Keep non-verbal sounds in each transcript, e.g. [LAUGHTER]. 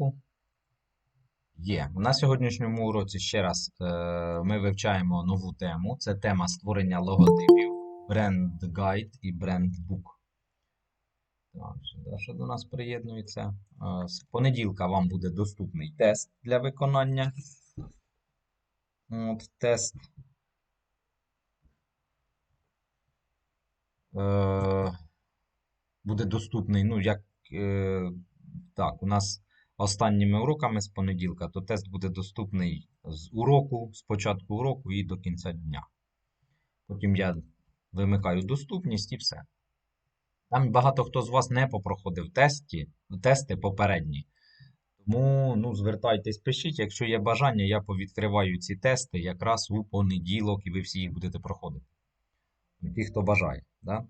уроку? Є. На сьогоднішньому уроці ще раз е, ми вивчаємо нову тему. Це тема створення логотипів, бренд гайд і брендбук. Так, що до нас приєднується. Е, З понеділка вам буде доступний тест для виконання. От, тест. Е, буде доступний, ну, як так, у нас останніми уроками з понеділка, то тест буде доступний з уроку, з початку уроку і до кінця дня. Потім я вимикаю доступність і все. Там багато хто з вас не попроходив тесті, тести попередні. Тому ну, звертайтесь, пишіть, якщо є бажання, я повідкриваю ці тести якраз у понеділок, і ви всі їх будете проходити. Ті, хто бажає. Да?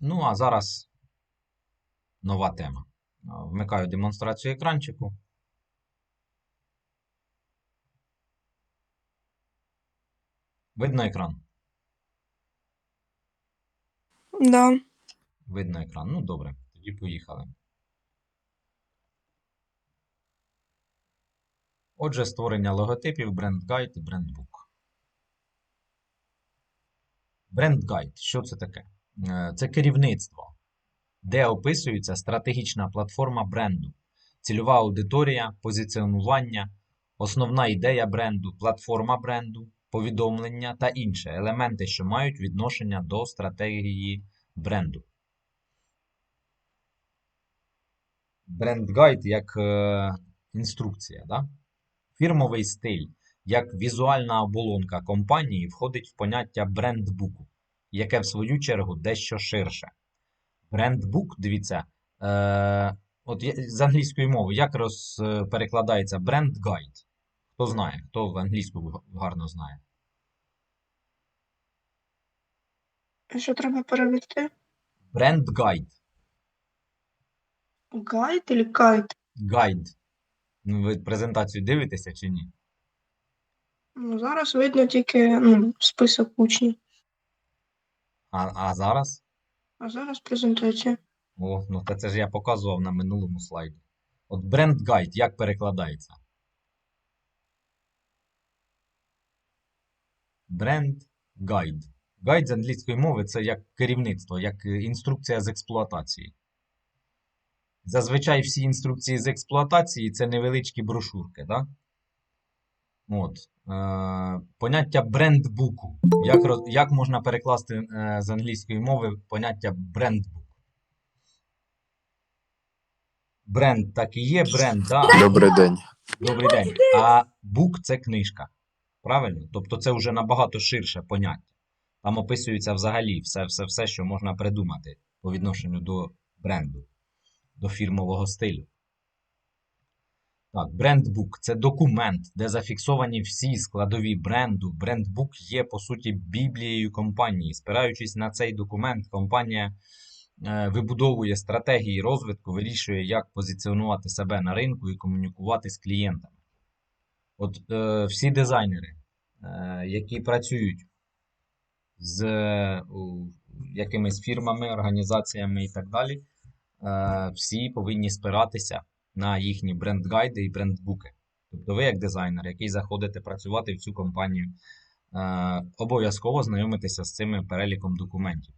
Ну, а зараз нова тема. Вмикаю демонстрацію екранчику. Видно екран? Да. Видно екран. Ну, добре, тоді поїхали. Отже, створення логотипів, бренд-гайд і брендбук. Бренд-гайд. Що це таке? Е, Це керівництво, де описується стратегічна платформа бренду, цільова аудиторія, позиціонування, основна ідея бренду, платформа бренду, повідомлення та інші елементи, що мають відношення до стратегії бренду. Бренд-гайд як е, інструкція. Да? Фірмовий стиль як візуальна оболонка компанії входить в поняття брендбуку, яке в свою чергу дещо ширше. Брендбук, дивіться, е, от з англійської мови, як роз, е, перекладається бренд-гайд? Хто знає, хто в англійську гарно знає? Що треба перевести? Бренд-гайд. Гайд или кайт? Гайд. Ну, ви презентацію дивитеся чи ні? Ну, зараз видно тільки ну, список учнів. А, а зараз? А зараз презентація. О, ну та це ж я показував на минулому слайді. От бренд гайд як перекладається? Бренд гайд. Гайд з англійської мови це як керівництво, як е, інструкція з експлуатації. Зазвичай всі інструкції з експлуатації це невеличкі брошурки, да? От. Е, поняття брендбуку. Як, як можна перекласти е, з англійської мови поняття брендбук? Бренд так і є, бренд, да. Добрий день. Добрий день. А бук це книжка. Правильно? Тобто це вже набагато ширше поняття. Там описується взагалі все, все, все, що можна придумати по відношенню до бренду, до фірмового стилю. Так, брендбук це документ, де зафіксовані всі складові бренду. Брендбук є, по суті, біблією компанії. Спираючись на цей документ, компанія е, вибудовує стратегії розвитку, вирішує, як позиціонувати себе на ринку і комунікувати з клієнтами. От е, всі дизайнери, е, які працюють з е, якимись фірмами, організаціями і так далі, е, всі повинні спиратися на їхні бренд-гайди і брендбуки. Тобто ви, як дизайнер, який заходите працювати в цю компанію, е, обов'язково знайомитися з цим переліком документів.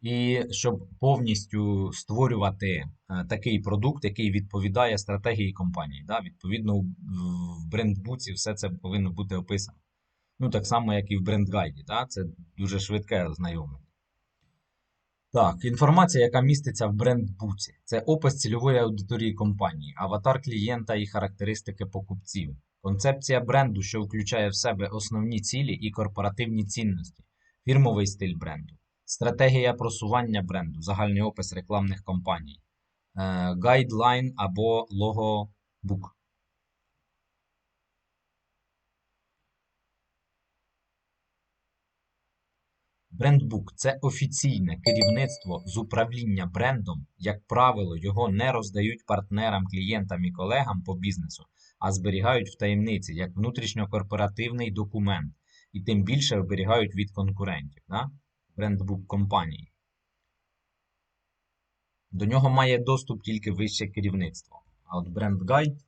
І щоб повністю створювати е, такий продукт, який відповідає стратегії компанії. Да? Відповідно, в- брендбуці все це повинно бути описано. Ну, так само, як і в брендгайді. Да? Це дуже швидке знайомлення. Так, інформація, яка міститься в брендбуці, це опис цільової аудиторії компанії, аватар клієнта і характеристики покупців, концепція бренду, що включає в себе основні цілі і корпоративні цінності, фірмовий стиль бренду, стратегія просування бренду, загальний опис рекламних кампаній, е, гайдлайн або логобук. Брендбук це офіційне керівництво з управління брендом. Як правило, його не роздають партнерам, клієнтам і колегам по бізнесу, а зберігають в таємниці як внутрішньокорпоративний документ, і тим більше оберігають від конкурентів. Да? Брендбук компанії. До нього має доступ тільки вище керівництво. А от бренд гайд.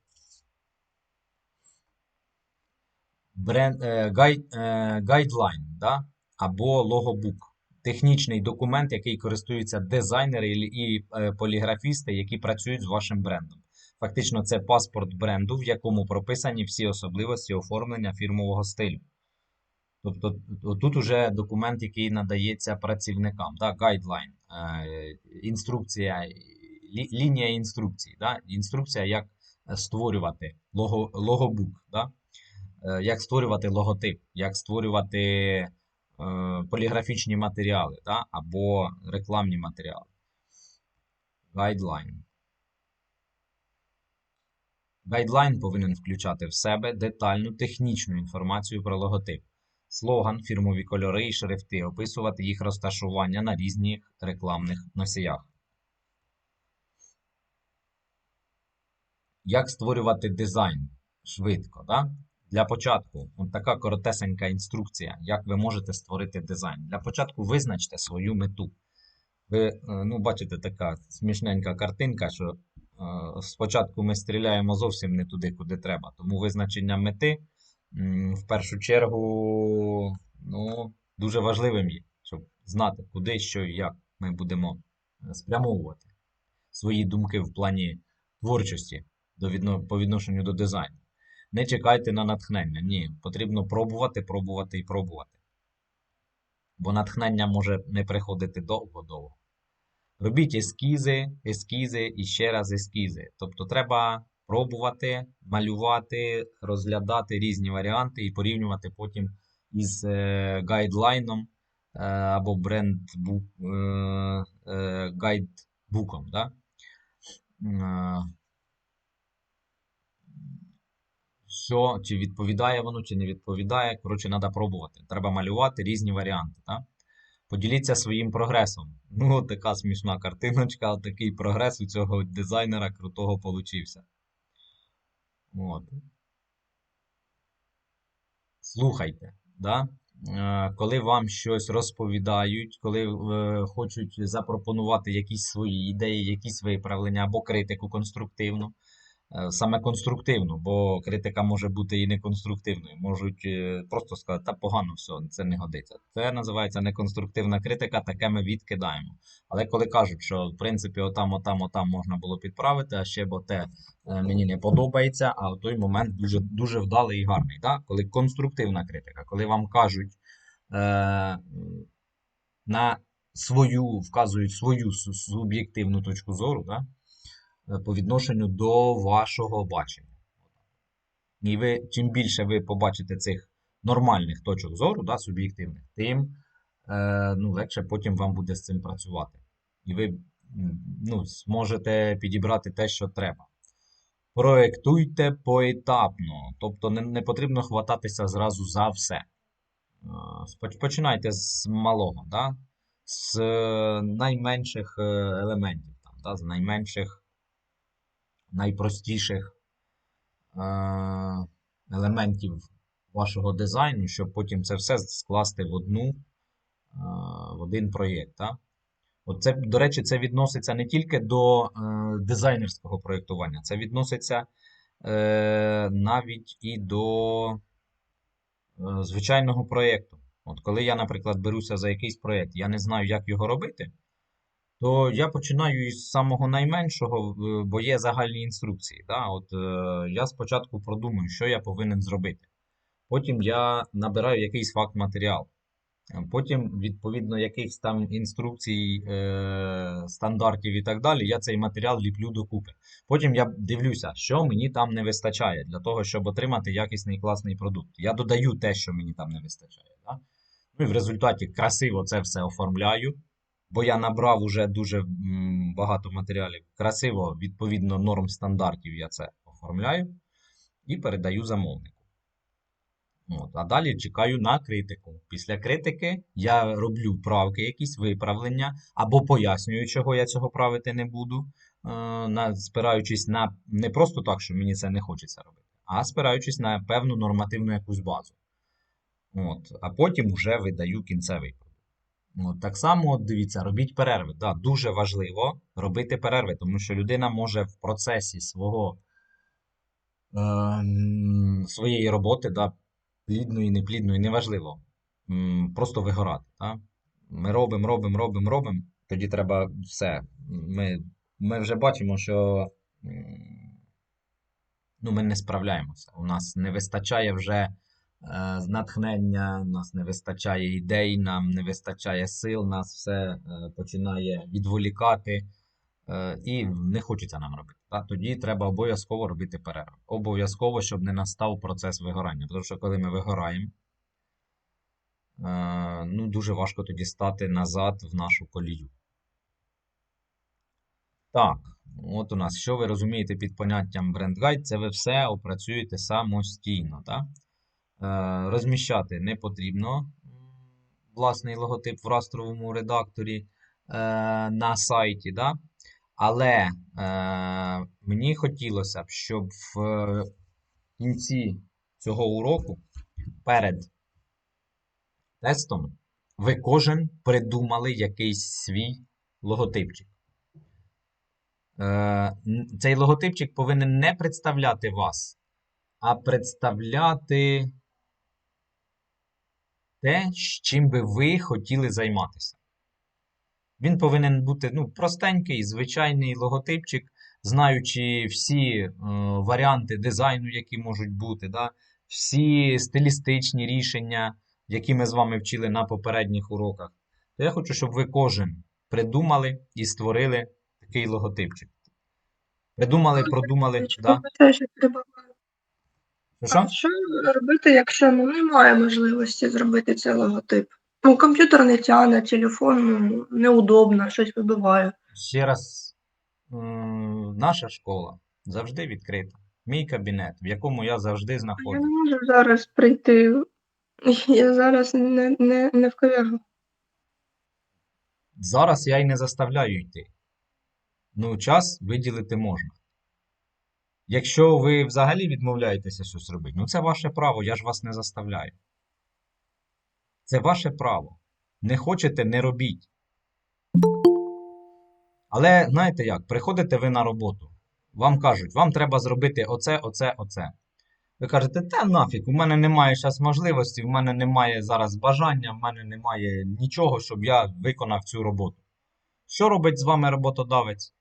Бренд, е, гайд, е, гайдлайн, да? Або логобук. Технічний документ, який користуються дизайнери і, е, поліграфісти, які працюють з вашим брендом. Фактично, це паспорт бренду, в якому прописані всі особливості оформлення фірмового стилю. Тобто тут уже документ, який надається працівникам, да, гайдлайн, е, інструкція, лі, лінія інструкцій, да, інструкція, як створювати лого, логобук, да, е, як створювати логотип, як створювати поліграфічні матеріали да, або рекламні матеріали. Гайдлайн. Гайдлайн повинен включати в себе детальну технічну інформацію про логотип, слоган, фірмові кольори і шрифти, описувати їх розташування на різних рекламних носіях. Як створювати дизайн швидко? Да? Для початку, от така коротесенька інструкція, як ви можете створити дизайн. Для початку визначте свою мету. Ви е, ну, бачите, така смішненька картинка, що е, спочатку ми стріляємо зовсім не туди, куди треба. Тому визначення мети в першу чергу ну, дуже важливим є, щоб знати, куди, що і як ми будемо е, спрямовувати свої думки в плані творчості по відношенню до дизайну. Не чекайте на натхнення. Ні, потрібно пробувати, пробувати і пробувати. Бо натхнення може не приходити довго-довго. Робіть ескізи, ескізи і ще раз ескізи. Тобто треба пробувати, малювати, розглядати різні варіанти і порівнювати потім із е, гайдлайном е, або брендбук, е, е. Да? Е, що, чи відповідає воно, чи не відповідає. Коротше, треба пробувати. Треба малювати різні варіанти. Так? Поділіться своїм прогресом. Ну, от така смішна картиночка, от такий прогрес у цього дизайнера крутого получився. От. Слухайте, да? Е, коли вам щось розповідають, коли е, хочуть запропонувати якісь свої ідеї, якісь виправлення або критику конструктивну. Е, саме конструктивну, бо критика може бути і неконструктивною. Можуть е, просто сказати, та погано все, це не годиться. Це називається неконструктивна критика, таке ми відкидаємо. Але коли кажуть, що в принципі отам, отам, отам можна було підправити, а ще бо те е, мені не подобається, а в той момент дуже дуже вдалий і гарний. Да? Коли конструктивна критика, коли вам кажуть е, на свою, вказують свою суб'єктивну точку зору, да? Е, по відношенню до вашого бачення. І ви, чим більше ви побачите цих нормальних точок зору, да, суб'єктивних, тим е, ну, легше потім вам буде з цим працювати. І ви ну, зможете підібрати те, що треба. Проєктуйте поетапно, тобто не, не потрібно хвататися зразу за все. Е, починайте з малого, да? з е, найменших елементів, там, да? з найменших найпростіших е, елементів вашого дизайну, щоб потім це все скласти в одну, е, в один проєкт. Так? Це, До речі, це відноситься не тільки до е, дизайнерського проєктування, це відноситься навіть і до звичайного проєкту. От Коли я, наприклад, беруся за якийсь проєкт, я не знаю, як його робити то я починаю із самого найменшого, бо є загальні інструкції. Да? От е, Я спочатку продумую, що я повинен зробити. Потім я набираю якийсь факт матеріал. Потім, відповідно, якихось там інструкцій, е, стандартів і так далі, я цей матеріал ліплю докупи. Потім я дивлюся, що мені там не вистачає для того, щоб отримати якісний класний продукт. Я додаю те, що мені там не вистачає. Да? Ну і в результаті красиво це все оформляю бо я набрав уже дуже багато матеріалів. Красиво, відповідно норм стандартів, я це оформляю і передаю замовнику. От, А далі чекаю на критику. Після критики я роблю правки, якісь виправлення, або пояснюю, чого я цього правити не буду, е, спираючись на не просто так, що мені це не хочеться робити, а спираючись на певну нормативну якусь базу. От, А потім вже видаю кінцевий. От, так само, дивіться, робіть перерви. Да, дуже важливо робити перерви, тому що людина може в процесі свого, е, своєї роботи, да, плідної, неплідної, неважливо, просто вигорати. Да? Ми робимо, робимо, робимо, робимо, тоді треба все. Ми, ми вже бачимо, що ну, ми не справляємося. У нас не вистачає вже натхнення, нас не вистачає ідей, нам не вистачає сил, нас все е, починає відволікати, е, і не хочеться нам робити. Та? Тоді треба обов'язково робити перерву. Обов'язково, щоб не настав процес вигорання. Тому що коли ми вигораємо, е, ну, дуже важко тоді стати назад в нашу колію. Так, от у нас, що ви розумієте під поняттям BrandGuide, це ви все опрацюєте самостійно. Так? Е, розміщати не потрібно власний логотип в растровому редакторі е, на сайті. Да? Але е, мені хотілося б, щоб в кінці цього уроку перед тестом ви кожен придумали якийсь свій логотипчик. Цей логотипчик повинен не представляти вас, а представляти те, чим би ви хотіли займатися. Він повинен бути ну, простенький, звичайний логотипчик, знаючи всі е, варіанти дизайну, які можуть бути, да? всі стилістичні рішення, які ми з вами вчили на попередніх уроках. То я хочу, щоб ви кожен придумали і створили такий логотипчик. Придумали, продумали. Да? Це ще треба. Що, А що? робити, якщо ну, немає можливості зробити цей логотип? Ну, комп'ютер не тягне, телефон ну, неудобно, щось вибиває. Ще раз, м, наша школа завжди відкрита. Мій кабінет, в якому я завжди Я знаходжусь. не можу зараз прийти. [LAUGHS] Я зараз не, не, не в КВГ. Зараз я й не заставляю йти. Ну, час виділити можна. Якщо ви взагалі відмовляєтеся щось робити, ну це ваше право, я ж вас не заставляю. Це ваше право. Не хочете, не робіть. Але знаєте як, приходите ви на роботу, вам кажуть, вам треба зробити оце, оце, оце. Ви кажете, та нафіг, у мене немає зараз можливості, в мене немає зараз бажання, в мене немає нічого, щоб я виконав цю роботу. Що робить з вами роботодавець?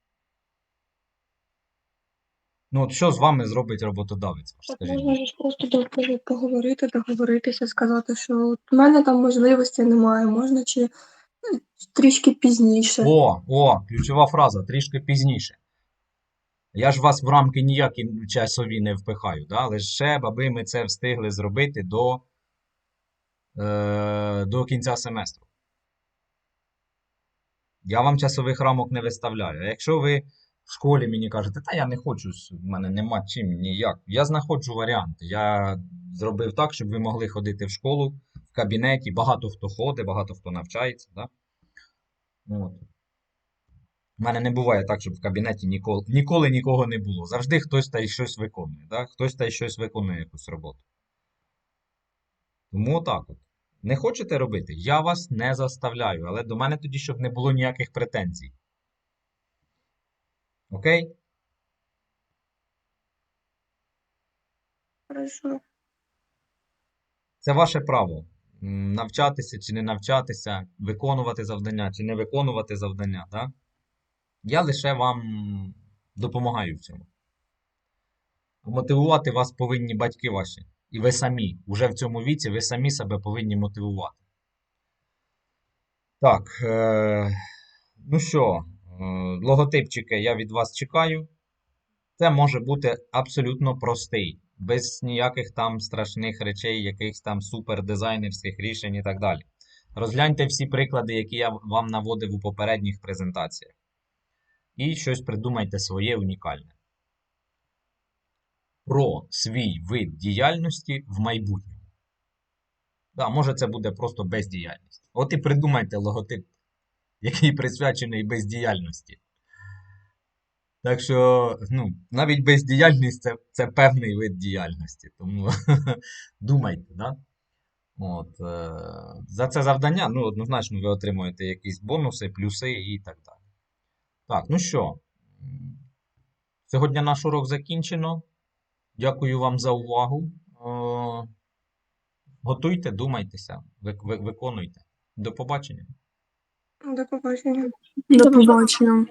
Ну, от що з вами зробить роботодавець? Так Скажіть. можна ж просто поговорити, договоритися, сказати, що от в мене там можливості немає, можна чи ну, трішки пізніше. О, о, ключова фраза, трішки пізніше. Я ж вас в рамки ніякі часові не впихаю, да? лише аби ми це встигли зробити до, е, до кінця семестру. Я вам часових рамок не виставляю. А якщо ви в школі мені кажете, та я не хочу, в мене нема чим ніяк. Я знаходжу варіанти. Я зробив так, щоб ви могли ходити в школу, в кабінеті. Багато хто ходить, багато хто навчається. Да? От. У мене не буває так, щоб в кабінеті ніколи, ніколи нікого не було. Завжди хтось та й щось виконує. Да? Хтось та й щось виконує якусь роботу. Тому отак от. Не хочете робити? Я вас не заставляю, але до мене тоді, щоб не було ніяких претензій. Окей? Хорошо. Це ваше право. М, Навчатися чи не навчатися, виконувати завдання чи не виконувати завдання. Да? Я лише вам допомагаю в цьому. Мотивувати вас повинні батьки ваші. І ви самі. Уже в цьому віці ви самі себе повинні мотивувати. Так. Е- ну що, логотипчики я від вас чекаю. Це може бути абсолютно простий, без ніяких там страшних речей, якихось там супердизайнерських рішень і так далі. Розгляньте всі приклади, які я вам наводив у попередніх презентаціях. І щось придумайте своє унікальне. Про свій вид діяльності в майбутньому. Да, може, це буде просто бездіяльність. От і придумайте логотип, який присвячений бездіяльності. Так що, ну, навіть бездіяльність це, це певний вид діяльності. Тому [LAUGHS] думайте, да? От, е, за це завдання, ну, однозначно, ви отримуєте якісь бонуси, плюси і так далі. Так, ну що, сьогодні наш урок закінчено. Дякую вам за увагу. Е, Готуйте, думайтеся, ви- ви- виконуйте. До побачення. 你的不高兴。你的不高兴